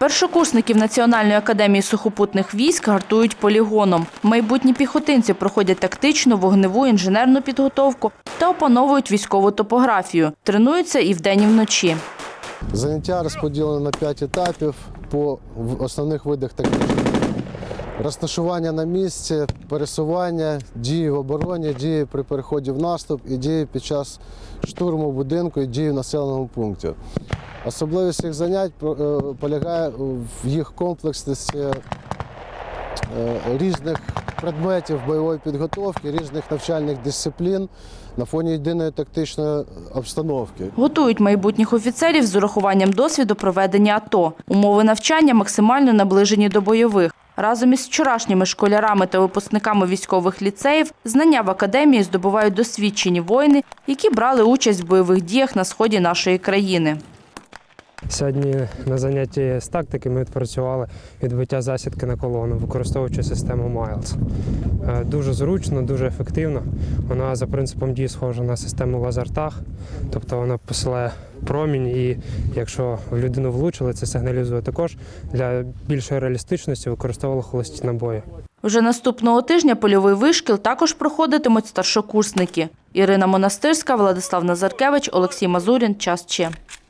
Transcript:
Першокурсників Національної академії сухопутних військ гартують полігоном. Майбутні піхотинці проходять тактичну, вогневу, інженерну підготовку та опановують військову топографію. Тренуються і вдень, і вночі. Заняття розподілено на 5 етапів по основних видах технічних. Розташування на місці, пересування, дії в обороні, дії при переході в наступ і дії під час штурму будинку і дії в населеному пункті. Особливість їх занять е, полягає в їх комплексності е, різних предметів бойової підготовки, різних навчальних дисциплін на фоні єдиної тактичної обстановки. Готують майбутніх офіцерів з урахуванням досвіду проведення АТО. Умови навчання максимально наближені до бойових. Разом із вчорашніми школярами та випускниками військових ліцеїв знання в академії здобувають досвідчені воїни, які брали участь в бойових діях на сході нашої країни. Сьогодні на занятті з тактики ми відпрацювали відбиття засідки на колону, використовуючи систему Miles. Е, Дуже зручно, дуже ефективно. Вона за принципом дії схожа на систему лазертаг, тобто вона посилає промінь, і якщо в людину влучили, це сигналізує також. Для більшої реалістичності використовували холості набої. Вже наступного тижня польовий вишкіл також проходитимуть старшокурсники. Ірина Монастирська, Владислав Назаркевич, Олексій Мазурін. Час Че.